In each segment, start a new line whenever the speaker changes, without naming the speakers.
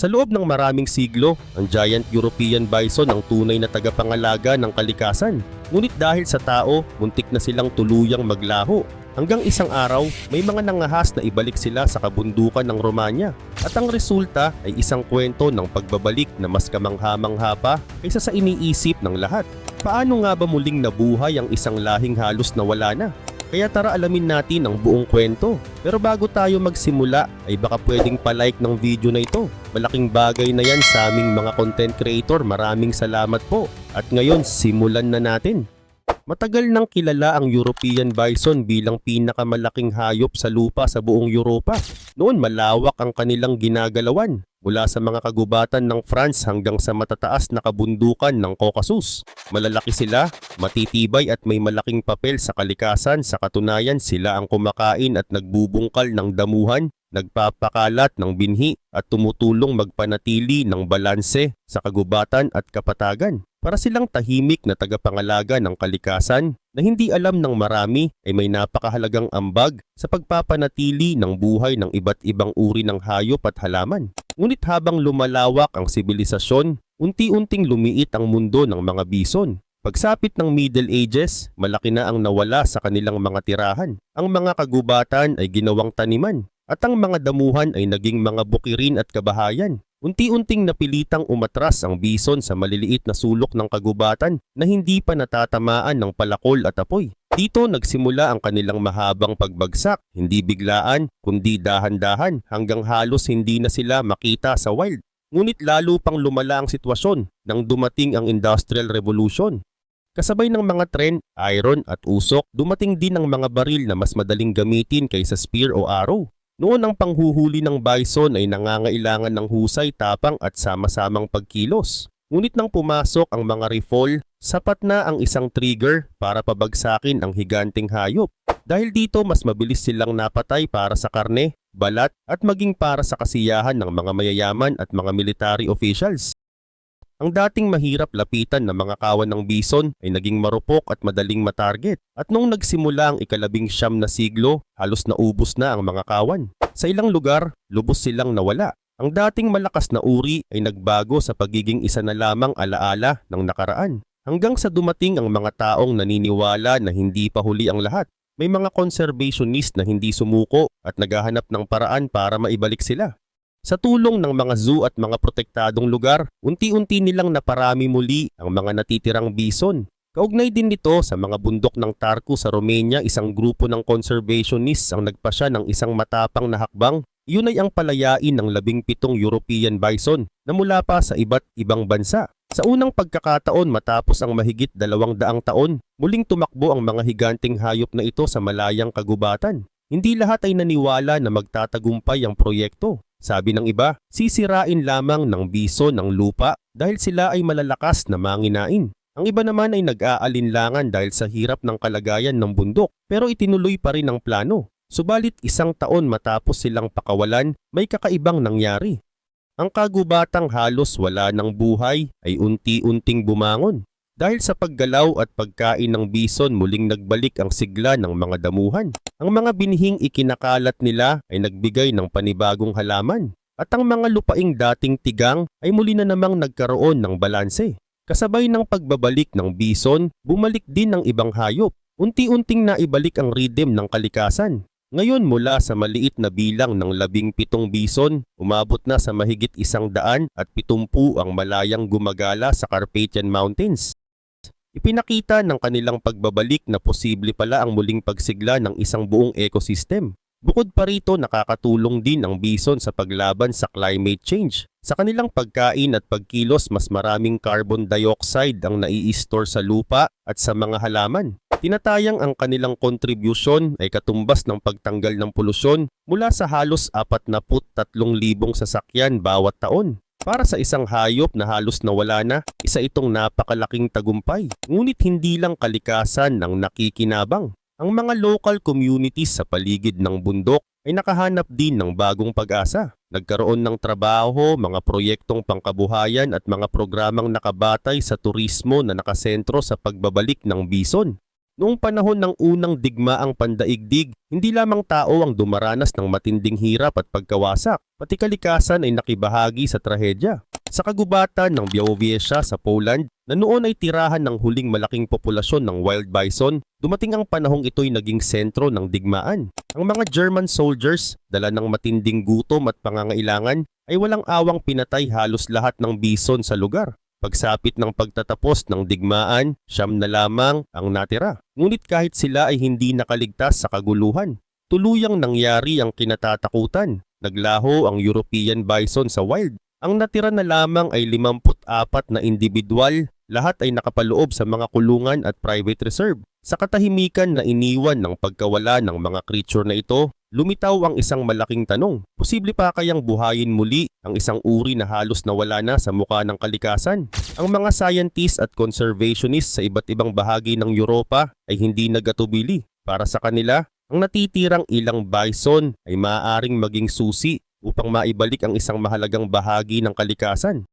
Sa loob ng maraming siglo, ang giant European bison ang tunay na tagapangalaga ng kalikasan. Ngunit dahil sa tao, muntik na silang tuluyang maglaho. Hanggang isang araw, may mga nangahas na ibalik sila sa kabundukan ng Romanya. At ang resulta ay isang kwento ng pagbabalik na mas kamangha-mangha pa kaysa sa iniisip ng lahat. Paano nga ba muling nabuhay ang isang lahing halos na wala na? Kaya tara alamin natin ang buong kwento. Pero bago tayo magsimula ay baka pwedeng palike ng video na ito. Malaking bagay na yan sa aming mga content creator. Maraming salamat po. At ngayon simulan na natin. Matagal nang kilala ang European bison bilang pinakamalaking hayop sa lupa sa buong Europa. Noon malawak ang kanilang ginagalawan mula sa mga kagubatan ng France hanggang sa matataas na kabundukan ng Caucasus. Malalaki sila, matitibay at may malaking papel sa kalikasan sa katunayan sila ang kumakain at nagbubungkal ng damuhan, nagpapakalat ng binhi at tumutulong magpanatili ng balanse sa kagubatan at kapatagan. Para silang tahimik na tagapangalaga ng kalikasan na hindi alam ng marami ay may napakahalagang ambag sa pagpapanatili ng buhay ng iba't ibang uri ng hayop at halaman. Ngunit habang lumalawak ang sibilisasyon, unti-unting lumiit ang mundo ng mga bison. Pagsapit ng Middle Ages, malaki na ang nawala sa kanilang mga tirahan. Ang mga kagubatan ay ginawang taniman at ang mga damuhan ay naging mga bukirin at kabahayan. Unti-unting napilitang umatras ang bison sa maliliit na sulok ng kagubatan na hindi pa natatamaan ng palakol at apoy. Dito nagsimula ang kanilang mahabang pagbagsak, hindi biglaan kundi dahan-dahan hanggang halos hindi na sila makita sa wild. Ngunit lalo pang lumala ang sitwasyon nang dumating ang Industrial Revolution. Kasabay ng mga tren, iron at usok, dumating din ang mga baril na mas madaling gamitin kaysa spear o arrow. Noon ang panghuhuli ng bison ay nangangailangan ng husay, tapang at sama-samang pagkilos. Ngunit nang pumasok ang mga rifle, sapat na ang isang trigger para pabagsakin ang higanting hayop. Dahil dito mas mabilis silang napatay para sa karne, balat at maging para sa kasiyahan ng mga mayayaman at mga military officials. Ang dating mahirap lapitan ng mga kawan ng bison ay naging marupok at madaling matarget. At nung nagsimula ang ikalabing siyam na siglo, halos naubos na ang mga kawan. Sa ilang lugar, lubos silang nawala. Ang dating malakas na uri ay nagbago sa pagiging isa na lamang alaala ng nakaraan. Hanggang sa dumating ang mga taong naniniwala na hindi pa huli ang lahat. May mga conservationist na hindi sumuko at naghahanap ng paraan para maibalik sila. Sa tulong ng mga zoo at mga protektadong lugar, unti-unti nilang naparami muli ang mga natitirang bison. Kaugnay din nito sa mga bundok ng Tarku sa Romania, isang grupo ng conservationists ang nagpasya ng isang matapang na hakbang. Yun ay ang palayain ng labing pitong European bison na mula pa sa iba't ibang bansa. Sa unang pagkakataon matapos ang mahigit dalawang daang taon, muling tumakbo ang mga higanting hayop na ito sa malayang kagubatan. Hindi lahat ay naniwala na magtatagumpay ang proyekto. Sabi ng iba, sisirain lamang ng bison ng lupa dahil sila ay malalakas na manginain. Ang iba naman ay nag-aalinlangan dahil sa hirap ng kalagayan ng bundok pero itinuloy pa rin ang plano. Subalit isang taon matapos silang pakawalan, may kakaibang nangyari. Ang kagubatang halos wala ng buhay ay unti-unting bumangon. Dahil sa paggalaw at pagkain ng bison muling nagbalik ang sigla ng mga damuhan. Ang mga binhing ikinakalat nila ay nagbigay ng panibagong halaman. At ang mga lupaing dating tigang ay muli na namang nagkaroon ng balanse. Kasabay ng pagbabalik ng bison, bumalik din ng ibang hayop. Unti-unting naibalik ang rhythm ng kalikasan. Ngayon mula sa maliit na bilang ng labing pitong bison, umabot na sa mahigit isang daan at pitumpu ang malayang gumagala sa Carpathian Mountains. Ipinakita ng kanilang pagbabalik na posible pala ang muling pagsigla ng isang buong ecosystem. Bukod pa rito nakakatulong din ang bison sa paglaban sa climate change. Sa kanilang pagkain at pagkilos mas maraming carbon dioxide ang nai-store sa lupa at sa mga halaman. Tinatayang ang kanilang kontribusyon ay katumbas ng pagtanggal ng polusyon mula sa halos 43,000 sasakyan bawat taon. Para sa isang hayop na halos nawala na, isa itong napakalaking tagumpay. Ngunit hindi lang kalikasan ang nakikinabang. Ang mga local communities sa paligid ng bundok ay nakahanap din ng bagong pag-asa. Nagkaroon ng trabaho, mga proyektong pangkabuhayan at mga programang nakabatay sa turismo na nakasentro sa pagbabalik ng bison. Noong panahon ng unang digmaang pandaigdig, hindi lamang tao ang dumaranas ng matinding hirap at pagkawasak, pati kalikasan ay nakibahagi sa trahedya. Sa kagubatan ng Białowieża sa Poland, na noon ay tirahan ng huling malaking populasyon ng wild bison, dumating ang panahong ito'y naging sentro ng digmaan. Ang mga German soldiers, dala ng matinding gutom at pangangailangan, ay walang awang pinatay halos lahat ng bison sa lugar. Pagsapit ng pagtatapos ng digmaan, siyam na lamang ang natira. Ngunit kahit sila ay hindi nakaligtas sa kaguluhan, tuluyang nangyari ang kinatatakutan. Naglaho ang European bison sa wild. Ang natira na lamang ay 54 na individual, lahat ay nakapaloob sa mga kulungan at private reserve. Sa katahimikan na iniwan ng pagkawala ng mga creature na ito, lumitaw ang isang malaking tanong. Posible pa kayang buhayin muli ang isang uri na halos nawala na sa mukha ng kalikasan? Ang mga scientists at conservationists sa iba't ibang bahagi ng Europa ay hindi nagatubili. Para sa kanila, ang natitirang ilang bison ay maaaring maging susi upang maibalik ang isang mahalagang bahagi ng kalikasan.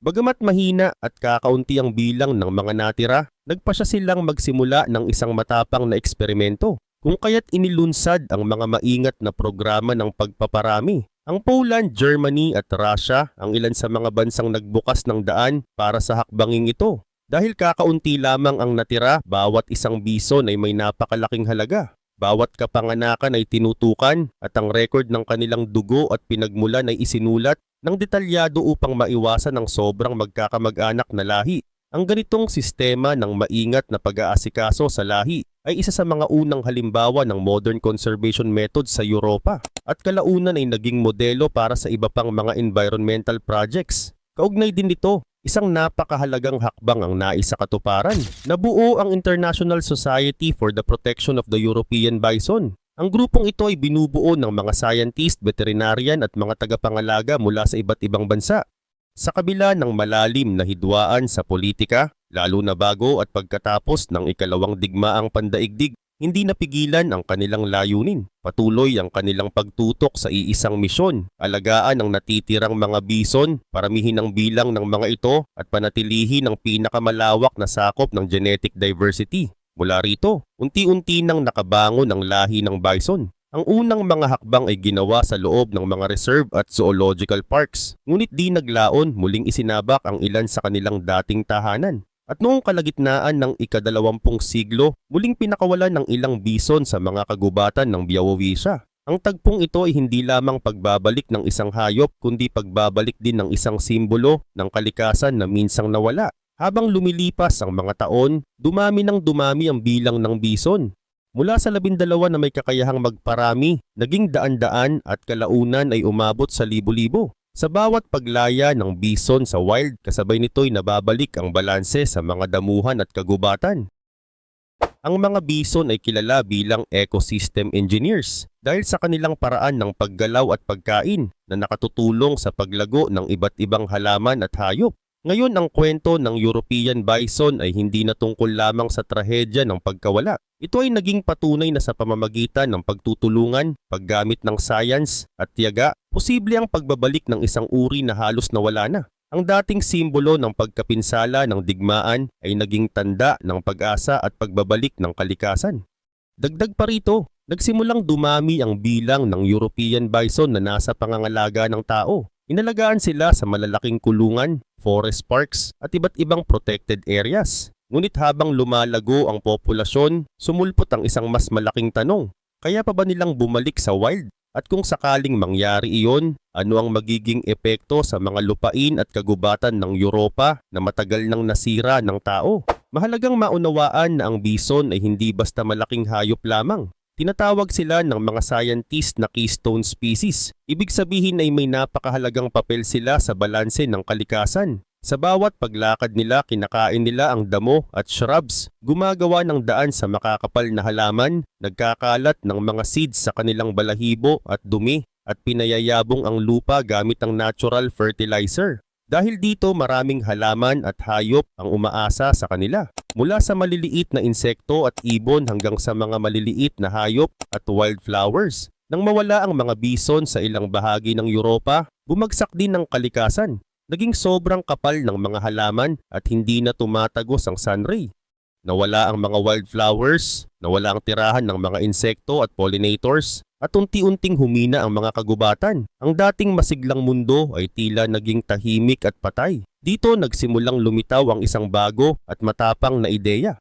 Bagamat mahina at kakaunti ang bilang ng mga natira, nagpasya silang magsimula ng isang matapang na eksperimento kung kaya't inilunsad ang mga maingat na programa ng pagpaparami. Ang Poland, Germany at Russia ang ilan sa mga bansang nagbukas ng daan para sa hakbanging ito. Dahil kakaunti lamang ang natira, bawat isang bison ay may napakalaking halaga. Bawat kapanganakan ay tinutukan at ang record ng kanilang dugo at pinagmulan ay isinulat ng detalyado upang maiwasan ang sobrang magkakamag-anak na lahi. Ang ganitong sistema ng maingat na pag-aasikaso sa lahi ay isa sa mga unang halimbawa ng modern conservation methods sa Europa at kalaunan ay naging modelo para sa iba pang mga environmental projects. Kaugnay din nito, isang napakahalagang hakbang ang nais sa katuparan. Nabuo ang International Society for the Protection of the European Bison ang grupong ito ay binubuo ng mga scientist, veterinarian at mga tagapangalaga mula sa iba't ibang bansa. Sa kabila ng malalim na hidwaan sa politika, lalo na bago at pagkatapos ng ikalawang digmaang pandaigdig, hindi napigilan ang kanilang layunin. Patuloy ang kanilang pagtutok sa iisang misyon, alagaan ang natitirang mga bison, paramihin ang bilang ng mga ito at panatilihin ang pinakamalawak na sakop ng genetic diversity. Mula rito, unti-unti nang nakabangon ang lahi ng bison. Ang unang mga hakbang ay ginawa sa loob ng mga reserve at zoological parks, ngunit di naglaon muling isinabak ang ilan sa kanilang dating tahanan. At noong kalagitnaan ng ikadalawampung siglo, muling pinakawalan ng ilang bison sa mga kagubatan ng Białowieża. Ang tagpong ito ay hindi lamang pagbabalik ng isang hayop kundi pagbabalik din ng isang simbolo ng kalikasan na minsang nawala. Habang lumilipas ang mga taon, dumami ng dumami ang bilang ng bison. Mula sa labindalawa na may kakayahang magparami, naging daan-daan at kalaunan ay umabot sa libo-libo. Sa bawat paglaya ng bison sa wild, kasabay nito'y nababalik ang balanse sa mga damuhan at kagubatan. Ang mga bison ay kilala bilang ecosystem engineers dahil sa kanilang paraan ng paggalaw at pagkain na nakatutulong sa paglago ng iba't ibang halaman at hayop. Ngayon ang kwento ng European bison ay hindi na tungkol lamang sa trahedya ng pagkawala. Ito ay naging patunay na sa pamamagitan ng pagtutulungan, paggamit ng science at tiyaga, posible ang pagbabalik ng isang uri na halos nawala na. Ang dating simbolo ng pagkapinsala ng digmaan ay naging tanda ng pag-asa at pagbabalik ng kalikasan. Dagdag pa rito, nagsimulang dumami ang bilang ng European bison na nasa pangangalaga ng tao. Inalagaan sila sa malalaking kulungan, forest parks at iba't ibang protected areas. Ngunit habang lumalago ang populasyon, sumulpot ang isang mas malaking tanong. Kaya pa ba nilang bumalik sa wild? At kung sakaling mangyari iyon, ano ang magiging epekto sa mga lupain at kagubatan ng Europa na matagal nang nasira ng tao? Mahalagang maunawaan na ang bison ay hindi basta malaking hayop lamang. Tinatawag sila ng mga scientist na keystone species. Ibig sabihin ay may napakahalagang papel sila sa balanse ng kalikasan. Sa bawat paglakad nila, kinakain nila ang damo at shrubs, gumagawa ng daan sa makakapal na halaman, nagkakalat ng mga seeds sa kanilang balahibo at dumi, at pinayayabong ang lupa gamit ang natural fertilizer. Dahil dito maraming halaman at hayop ang umaasa sa kanila. Mula sa maliliit na insekto at ibon hanggang sa mga maliliit na hayop at wildflowers. Nang mawala ang mga bison sa ilang bahagi ng Europa, bumagsak din ang kalikasan. Naging sobrang kapal ng mga halaman at hindi na tumatagos ang sunray. nawala ang mga wildflowers, nawala ang tirahan ng mga insekto at pollinators, at unti-unting humina ang mga kagubatan. Ang dating masiglang mundo ay tila naging tahimik at patay. Dito nagsimulang lumitaw ang isang bago at matapang na ideya.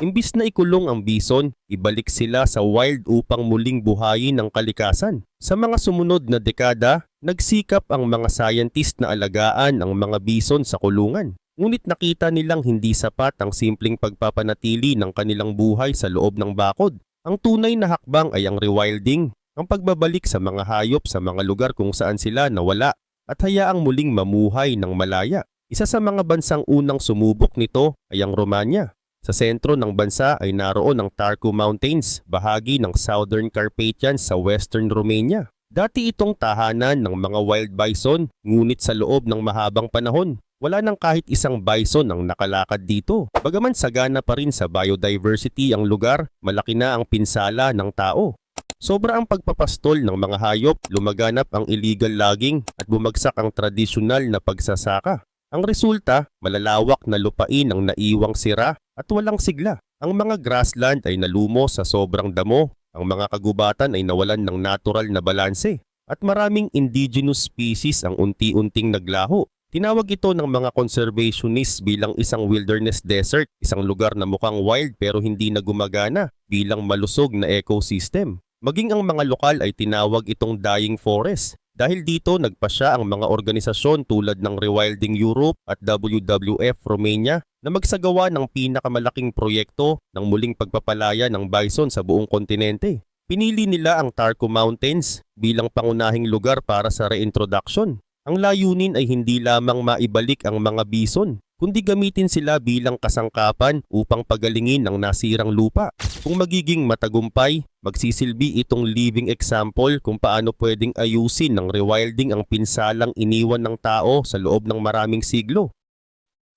Imbis na ikulong ang bison, ibalik sila sa wild upang muling buhayin ang kalikasan. Sa mga sumunod na dekada, nagsikap ang mga scientist na alagaan ang mga bison sa kulungan. Ngunit nakita nilang hindi sapat ang simpleng pagpapanatili ng kanilang buhay sa loob ng bakod. Ang tunay na hakbang ay ang rewilding, ang pagbabalik sa mga hayop sa mga lugar kung saan sila nawala at hayaang muling mamuhay ng malaya. Isa sa mga bansang unang sumubok nito ay ang Romania. Sa sentro ng bansa ay naroon ang Tarku Mountains, bahagi ng Southern Carpathians sa Western Romania. Dati itong tahanan ng mga wild bison, ngunit sa loob ng mahabang panahon, wala nang kahit isang bison ang nakalakad dito. Bagaman sagana pa rin sa biodiversity ang lugar, malaki na ang pinsala ng tao. Sobra ang pagpapastol ng mga hayop, lumaganap ang illegal logging at bumagsak ang tradisyonal na pagsasaka. Ang resulta, malalawak na lupain ang naiwang sira at walang sigla. Ang mga grassland ay nalumo sa sobrang damo, ang mga kagubatan ay nawalan ng natural na balanse, at maraming indigenous species ang unti-unting naglaho. Tinawag ito ng mga conservationists bilang isang wilderness desert, isang lugar na mukhang wild pero hindi na gumagana bilang malusog na ecosystem. Maging ang mga lokal ay tinawag itong dying forest dahil dito nagpasya ang mga organisasyon tulad ng Rewilding Europe at WWF Romania na magsagawa ng pinakamalaking proyekto ng muling pagpapalaya ng bison sa buong kontinente. Pinili nila ang Tarco Mountains bilang pangunahing lugar para sa reintroduction. Ang layunin ay hindi lamang maibalik ang mga bison, kundi gamitin sila bilang kasangkapan upang pagalingin ang nasirang lupa. Kung magiging matagumpay, magsisilbi itong living example kung paano pwedeng ayusin ng rewilding ang pinsalang iniwan ng tao sa loob ng maraming siglo.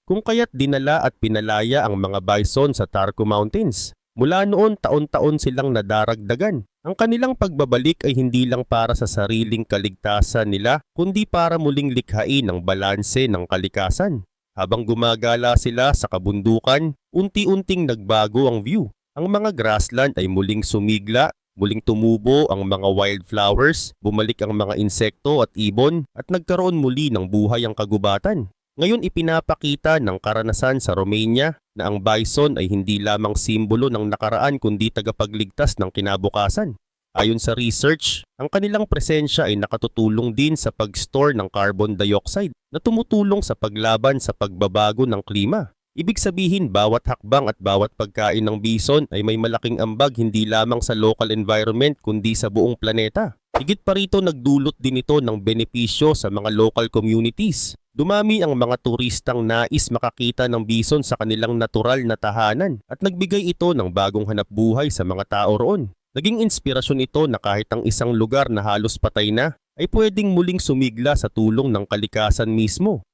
Kung kaya't dinala at pinalaya ang mga bison sa Tarco Mountains, mula noon taon-taon silang nadaragdagan. Ang kanilang pagbabalik ay hindi lang para sa sariling kaligtasan nila, kundi para muling likhain ang balanse ng kalikasan. Habang gumagala sila sa kabundukan, unti-unting nagbago ang view. Ang mga grassland ay muling sumigla, muling tumubo ang mga wildflowers, bumalik ang mga insekto at ibon, at nagkaroon muli ng buhay ang kagubatan. Ngayon ipinapakita ng karanasan sa Romania na ang bison ay hindi lamang simbolo ng nakaraan kundi tagapagligtas ng kinabukasan. Ayon sa research, ang kanilang presensya ay nakatutulong din sa pag-store ng carbon dioxide na tumutulong sa paglaban sa pagbabago ng klima. Ibig sabihin bawat hakbang at bawat pagkain ng bison ay may malaking ambag hindi lamang sa local environment kundi sa buong planeta. Higit pa rito nagdulot din ito ng benepisyo sa mga local communities. Dumami ang mga turistang nais makakita ng bison sa kanilang natural na tahanan at nagbigay ito ng bagong hanap buhay sa mga tao roon. Naging inspirasyon ito na kahit ang isang lugar na halos patay na ay pwedeng muling sumigla sa tulong ng kalikasan mismo.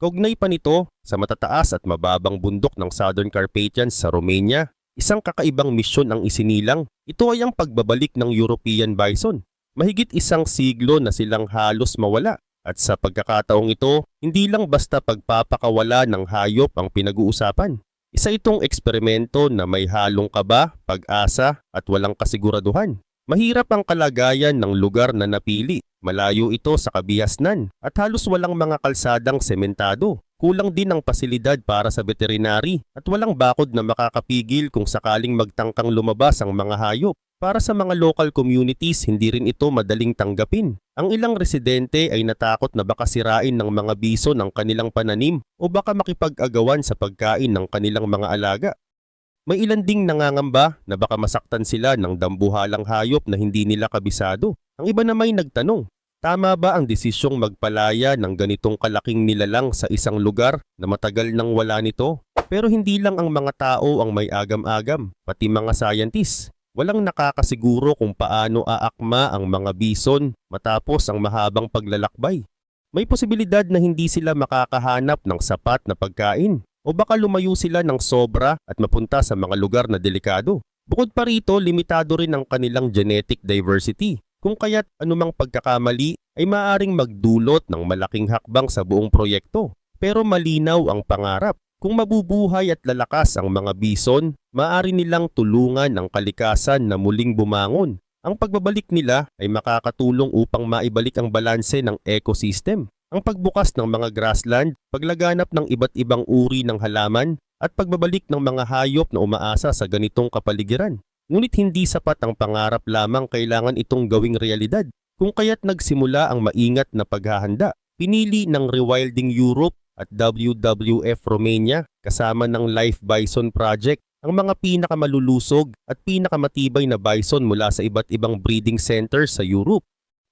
Kaugnay pa nito sa matataas at mababang bundok ng Southern Carpathians sa Romania, isang kakaibang misyon ang isinilang. Ito ay ang pagbabalik ng European bison. Mahigit isang siglo na silang halos mawala at sa pagkakataong ito, hindi lang basta pagpapakawala ng hayop ang pinag-uusapan. Isa itong eksperimento na may halong kaba, pag-asa at walang kasiguraduhan. Mahirap ang kalagayan ng lugar na napili. Malayo ito sa kabihasnan at halos walang mga kalsadang sementado. Kulang din ang pasilidad para sa veterinary at walang bakod na makakapigil kung sakaling magtangkang lumabas ang mga hayop. Para sa mga local communities, hindi rin ito madaling tanggapin. Ang ilang residente ay natakot na baka sirain ng mga bison ang kanilang pananim o baka makipag-agawan sa pagkain ng kanilang mga alaga. May ilan ding nangangamba na baka masaktan sila ng dambuhalang hayop na hindi nila kabisado. Ang iba na may nagtanong, tama ba ang desisyong magpalaya ng ganitong kalaking nilalang sa isang lugar na matagal nang wala nito? Pero hindi lang ang mga tao ang may agam-agam, pati mga scientists. Walang nakakasiguro kung paano aakma ang mga bison matapos ang mahabang paglalakbay. May posibilidad na hindi sila makakahanap ng sapat na pagkain o baka lumayo sila ng sobra at mapunta sa mga lugar na delikado. Bukod pa rito, limitado rin ang kanilang genetic diversity kung kaya't anumang pagkakamali ay maaaring magdulot ng malaking hakbang sa buong proyekto. Pero malinaw ang pangarap. Kung mabubuhay at lalakas ang mga bison, maaari nilang tulungan ang kalikasan na muling bumangon. Ang pagbabalik nila ay makakatulong upang maibalik ang balanse ng ecosystem. Ang pagbukas ng mga grassland, paglaganap ng iba't ibang uri ng halaman, at pagbabalik ng mga hayop na umaasa sa ganitong kapaligiran. Ngunit hindi sapat ang pangarap lamang kailangan itong gawing realidad. Kung kaya't nagsimula ang maingat na paghahanda, pinili ng Rewilding Europe at WWF Romania kasama ng Life Bison Project ang mga pinakamalulusog at pinakamatibay na bison mula sa iba't ibang breeding centers sa Europe.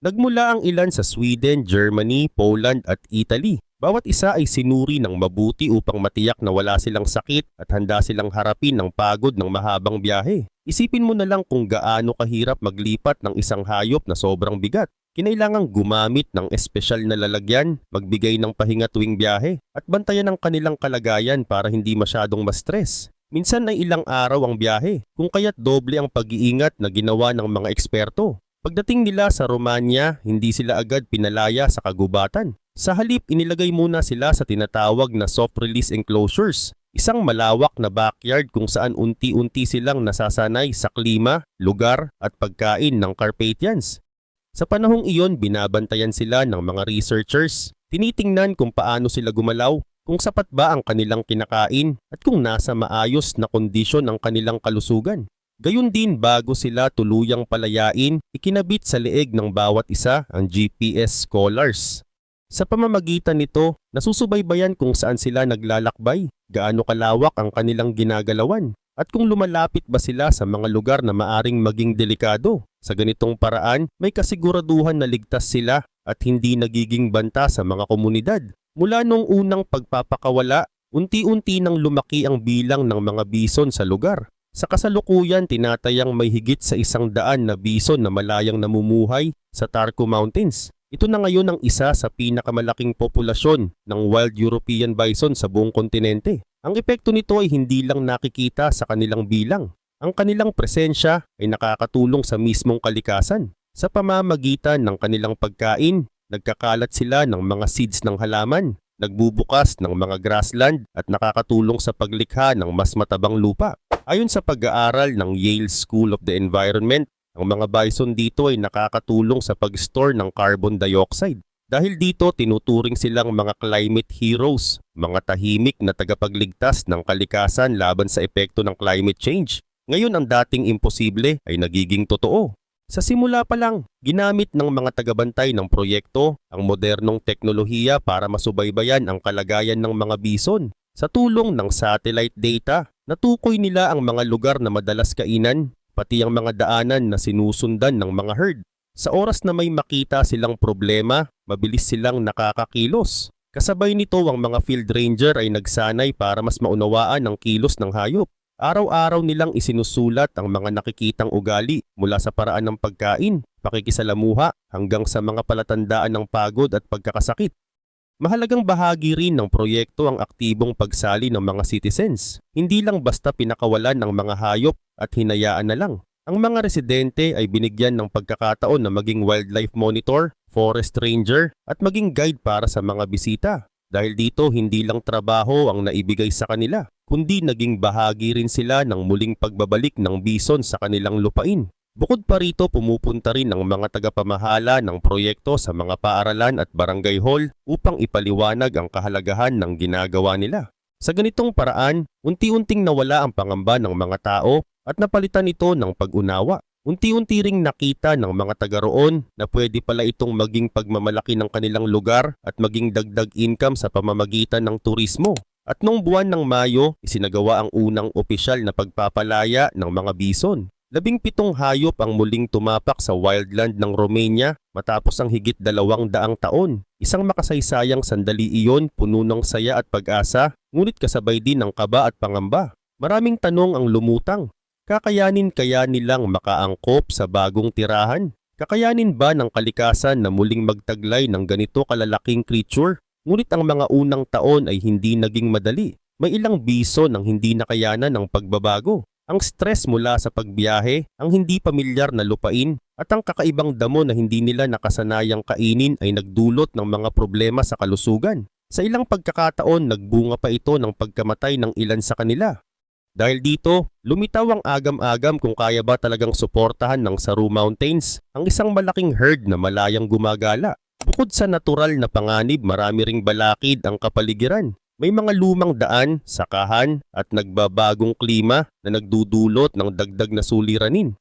Nagmula ang ilan sa Sweden, Germany, Poland at Italy. Bawat isa ay sinuri ng mabuti upang matiyak na wala silang sakit at handa silang harapin ng pagod ng mahabang biyahe. Isipin mo na lang kung gaano kahirap maglipat ng isang hayop na sobrang bigat. Kinailangang gumamit ng espesyal na lalagyan, magbigay ng pahinga tuwing biyahe, at bantayan ang kanilang kalagayan para hindi masyadong ma-stress. Minsan ay ilang araw ang biyahe, kung kaya't doble ang pag-iingat na ginawa ng mga eksperto. Pagdating nila sa Romanya, hindi sila agad pinalaya sa kagubatan. Sa halip, inilagay muna sila sa tinatawag na soft release enclosures, isang malawak na backyard kung saan unti-unti silang nasasanay sa klima, lugar at pagkain ng Carpathians. Sa panahong iyon, binabantayan sila ng mga researchers. Tinitingnan kung paano sila gumalaw, kung sapat ba ang kanilang kinakain at kung nasa maayos na kondisyon ang kanilang kalusugan. Gayun din bago sila tuluyang palayain, ikinabit sa leeg ng bawat isa ang GPS collars. Sa pamamagitan nito, nasusubaybayan kung saan sila naglalakbay, gaano kalawak ang kanilang ginagalawan, at kung lumalapit ba sila sa mga lugar na maaring maging delikado. Sa ganitong paraan, may kasiguraduhan na ligtas sila at hindi nagiging banta sa mga komunidad. Mula nung unang pagpapakawala, unti-unti nang lumaki ang bilang ng mga bison sa lugar. Sa kasalukuyan, tinatayang may higit sa isang daan na bison na malayang namumuhay sa Tarco Mountains. Ito na ngayon ang isa sa pinakamalaking populasyon ng wild European bison sa buong kontinente. Ang epekto nito ay hindi lang nakikita sa kanilang bilang. Ang kanilang presensya ay nakakatulong sa mismong kalikasan. Sa pamamagitan ng kanilang pagkain, nagkakalat sila ng mga seeds ng halaman, nagbubukas ng mga grassland at nakakatulong sa paglikha ng mas matabang lupa. Ayon sa pag-aaral ng Yale School of the Environment, ang mga bison dito ay nakakatulong sa pag-store ng carbon dioxide. Dahil dito tinuturing silang mga climate heroes, mga tahimik na tagapagligtas ng kalikasan laban sa epekto ng climate change. Ngayon ang dating imposible ay nagiging totoo. Sa simula pa lang, ginamit ng mga tagabantay ng proyekto ang modernong teknolohiya para masubaybayan ang kalagayan ng mga bison. Sa tulong ng satellite data, natukoy nila ang mga lugar na madalas kainan, pati ang mga daanan na sinusundan ng mga herd. Sa oras na may makita silang problema, mabilis silang nakakakilos. Kasabay nito ang mga field ranger ay nagsanay para mas maunawaan ang kilos ng hayop. Araw-araw nilang isinusulat ang mga nakikitang ugali mula sa paraan ng pagkain, pakikisalamuha hanggang sa mga palatandaan ng pagod at pagkakasakit. Mahalagang bahagi rin ng proyekto ang aktibong pagsali ng mga citizens. Hindi lang basta pinakawalan ng mga hayop at hinayaan na lang. Ang mga residente ay binigyan ng pagkakataon na maging wildlife monitor, forest ranger at maging guide para sa mga bisita. Dahil dito hindi lang trabaho ang naibigay sa kanila, kundi naging bahagi rin sila ng muling pagbabalik ng bison sa kanilang lupain. Bukod pa rito pumupunta rin ang mga tagapamahala ng proyekto sa mga paaralan at barangay hall upang ipaliwanag ang kahalagahan ng ginagawa nila. Sa ganitong paraan, unti-unting nawala ang pangamba ng mga tao at napalitan ito ng pag-unawa. Unti-unti ring nakita ng mga taga roon na pwede pala itong maging pagmamalaki ng kanilang lugar at maging dagdag income sa pamamagitan ng turismo. At noong buwan ng Mayo, isinagawa ang unang opisyal na pagpapalaya ng mga bison. Labing pitong hayop ang muling tumapak sa wildland ng Romania matapos ang higit dalawang daang taon. Isang makasaysayang sandali iyon puno ng saya at pag-asa, ngunit kasabay din ng kaba at pangamba. Maraming tanong ang lumutang. Kakayanin kaya nilang makaangkop sa bagong tirahan? Kakayanin ba ng kalikasan na muling magtaglay ng ganito kalalaking creature? Ngunit ang mga unang taon ay hindi naging madali. May ilang biso ng hindi nakayanan ng pagbabago. Ang stress mula sa pagbiyahe, ang hindi pamilyar na lupain, at ang kakaibang damo na hindi nila nakasanayang kainin ay nagdulot ng mga problema sa kalusugan. Sa ilang pagkakataon, nagbunga pa ito ng pagkamatay ng ilan sa kanila. Dahil dito, lumitaw ang agam-agam kung kaya ba talagang suportahan ng Saru Mountains ang isang malaking herd na malayang gumagala. Bukod sa natural na panganib, marami ring balakid ang kapaligiran. May mga lumang daan, sakahan at nagbabagong klima na nagdudulot ng dagdag na suliranin.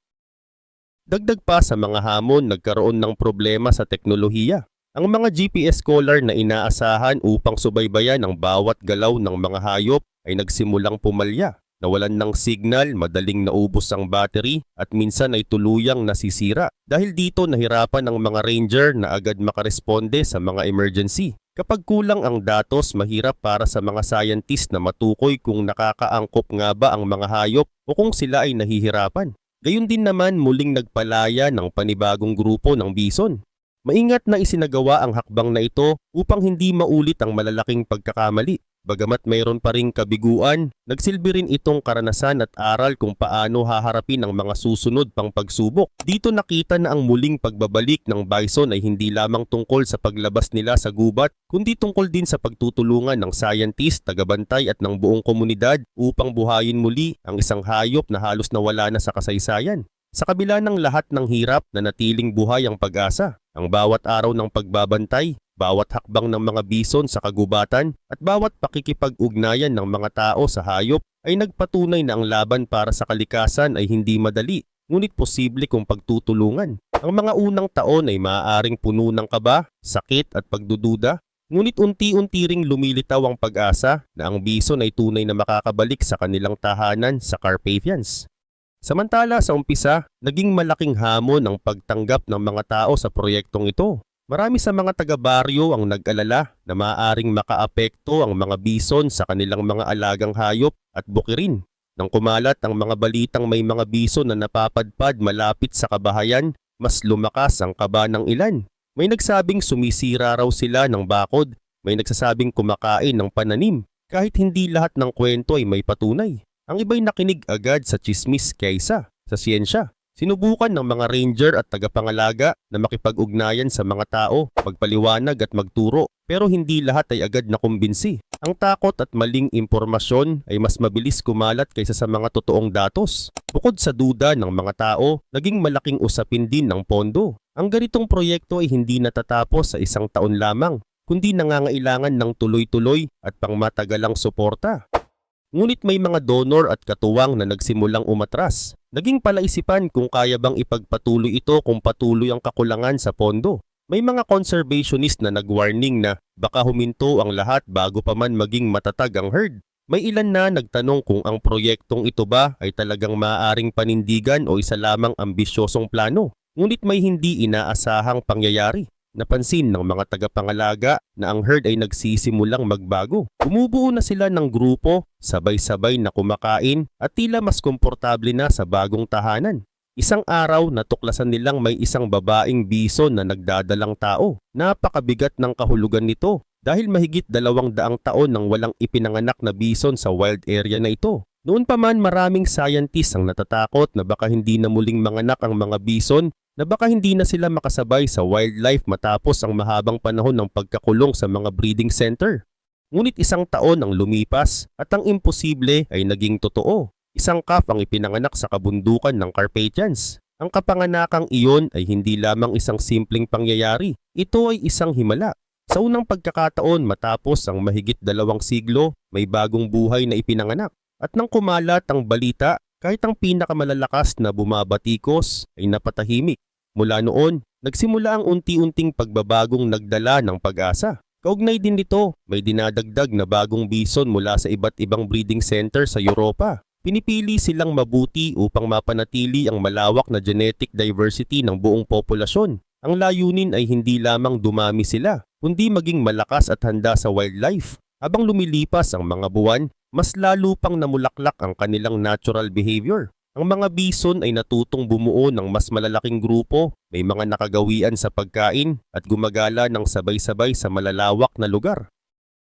Dagdag pa sa mga hamon, nagkaroon ng problema sa teknolohiya. Ang mga GPS collar na inaasahan upang subaybayan ang bawat galaw ng mga hayop ay nagsimulang pumalya. Nawalan ng signal, madaling naubos ang battery at minsan ay tuluyang nasisira. Dahil dito nahirapan ang mga ranger na agad makaresponde sa mga emergency. Kapag kulang ang datos, mahirap para sa mga scientist na matukoy kung nakakaangkop nga ba ang mga hayop o kung sila ay nahihirapan. Gayun din naman muling nagpalaya ng panibagong grupo ng bison. Maingat na isinagawa ang hakbang na ito upang hindi maulit ang malalaking pagkakamali. Bagamat mayroon pa ring kabiguan, nagsilbi rin itong karanasan at aral kung paano haharapin ang mga susunod pang pagsubok. Dito nakita na ang muling pagbabalik ng bison ay hindi lamang tungkol sa paglabas nila sa gubat, kundi tungkol din sa pagtutulungan ng scientist, tagabantay at ng buong komunidad upang buhayin muli ang isang hayop na halos nawala na sa kasaysayan. Sa kabila ng lahat ng hirap na natiling buhay ang pag-asa, ang bawat araw ng pagbabantay, bawat hakbang ng mga bison sa kagubatan at bawat pakikipag-ugnayan ng mga tao sa hayop ay nagpatunay na ang laban para sa kalikasan ay hindi madali, ngunit posible kung pagtutulungan. Ang mga unang taon ay maaaring puno ng kaba, sakit at pagdududa, ngunit unti-unti ring lumilitaw ang pag-asa na ang bison ay tunay na makakabalik sa kanilang tahanan sa Carpathians. Samantala sa umpisa, naging malaking hamon ang pagtanggap ng mga tao sa proyektong ito. Marami sa mga taga-baryo ang nag-alala na maaaring makaapekto ang mga bison sa kanilang mga alagang hayop at bukirin. Nang kumalat ang mga balitang may mga bison na napapadpad malapit sa kabahayan, mas lumakas ang kaba ng ilan. May nagsabing sumisira raw sila ng bakod, may nagsasabing kumakain ng pananim, kahit hindi lahat ng kwento ay may patunay. Ang iba'y nakinig agad sa chismis kaysa sa siyensya. Sinubukan ng mga ranger at tagapangalaga na makipag-ugnayan sa mga tao, magpaliwanag at magturo, pero hindi lahat ay agad nakumbinsi. Ang takot at maling impormasyon ay mas mabilis kumalat kaysa sa mga totoong datos. Bukod sa duda ng mga tao, naging malaking usapin din ng pondo. Ang ganitong proyekto ay hindi natatapos sa isang taon lamang, kundi nangangailangan ng tuloy-tuloy at pangmatagalang suporta. Ngunit may mga donor at katuwang na nagsimulang umatras. Naging palaisipan kung kaya bang ipagpatuloy ito kung patuloy ang kakulangan sa pondo. May mga conservationist na nag-warning na baka huminto ang lahat bago pa man maging matatag ang herd. May ilan na nagtanong kung ang proyektong ito ba ay talagang maaaring panindigan o isa lamang ambisyosong plano. Ngunit may hindi inaasahang pangyayari. Napansin ng mga tagapangalaga na ang herd ay nagsisimulang magbago. Bumubuo na sila ng grupo, sabay-sabay na kumakain at tila mas komportable na sa bagong tahanan. Isang araw natuklasan nilang may isang babaeng bison na nagdadalang tao. Napakabigat ng kahulugan nito dahil mahigit dalawang daang taon nang walang ipinanganak na bison sa wild area na ito. Noon pa man maraming scientists ang natatakot na baka hindi na muling manganak ang mga bison na baka hindi na sila makasabay sa wildlife matapos ang mahabang panahon ng pagkakulong sa mga breeding center. Ngunit isang taon ang lumipas at ang imposible ay naging totoo. Isang calf ang ipinanganak sa kabundukan ng Carpathians. Ang kapanganakang iyon ay hindi lamang isang simpleng pangyayari. Ito ay isang himala. Sa unang pagkakataon matapos ang mahigit dalawang siglo, may bagong buhay na ipinanganak. At nang kumalat ang balita, kahit ang pinakamalalakas na bumabatikos ay napatahimik. Mula noon, nagsimula ang unti-unting pagbabagong nagdala ng pag-asa. Kaugnay din nito, may dinadagdag na bagong bison mula sa iba't ibang breeding center sa Europa. Pinipili silang mabuti upang mapanatili ang malawak na genetic diversity ng buong populasyon. Ang layunin ay hindi lamang dumami sila, kundi maging malakas at handa sa wildlife. Habang lumilipas ang mga buwan, mas lalo pang namulaklak ang kanilang natural behavior. Ang mga bison ay natutong bumuo ng mas malalaking grupo, may mga nakagawian sa pagkain at gumagala ng sabay-sabay sa malalawak na lugar.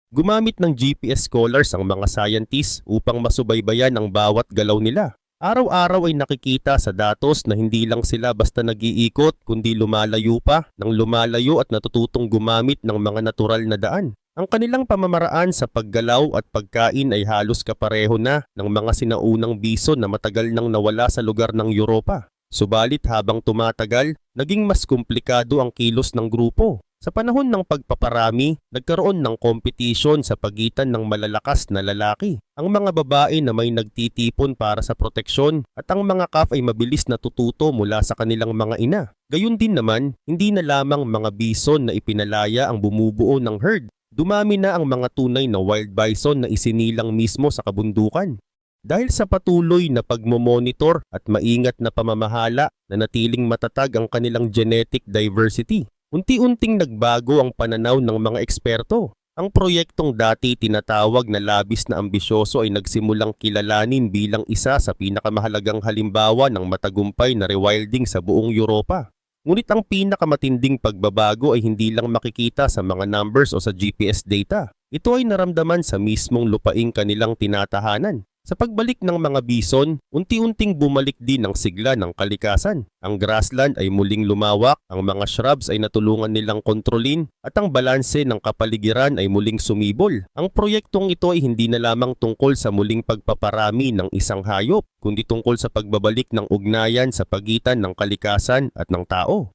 Gumamit ng GPS collars ang mga scientists upang masubaybayan ang bawat galaw nila. Araw-araw ay nakikita sa datos na hindi lang sila basta nag-iikot kundi lumalayo pa ng lumalayo at natututong gumamit ng mga natural na daan. Ang kanilang pamamaraan sa paggalaw at pagkain ay halos kapareho na ng mga sinaunang bison na matagal nang nawala sa lugar ng Europa. Subalit habang tumatagal, naging mas komplikado ang kilos ng grupo. Sa panahon ng pagpaparami, nagkaroon ng kompetisyon sa pagitan ng malalakas na lalaki. Ang mga babae na may nagtitipon para sa proteksyon at ang mga calf ay mabilis natututo mula sa kanilang mga ina. Gayun din naman, hindi na lamang mga bison na ipinalaya ang bumubuo ng herd. Dumami na ang mga tunay na wild bison na isinilang mismo sa kabundukan. Dahil sa patuloy na pagmomonitor at maingat na pamamahala na natiling matatag ang kanilang genetic diversity, unti-unting nagbago ang pananaw ng mga eksperto. Ang proyektong dati tinatawag na labis na ambisyoso ay nagsimulang kilalanin bilang isa sa pinakamahalagang halimbawa ng matagumpay na rewilding sa buong Europa. Ngunit ang pinakamatinding pagbabago ay hindi lang makikita sa mga numbers o sa GPS data. Ito ay naramdaman sa mismong lupaing kanilang tinatahanan. Sa pagbalik ng mga bison, unti-unting bumalik din ang sigla ng kalikasan. Ang grassland ay muling lumawak, ang mga shrubs ay natulungan nilang kontrolin, at ang balanse ng kapaligiran ay muling sumibol. Ang proyektong ito ay hindi na lamang tungkol sa muling pagpaparami ng isang hayop, kundi tungkol sa pagbabalik ng ugnayan sa pagitan ng kalikasan at ng tao.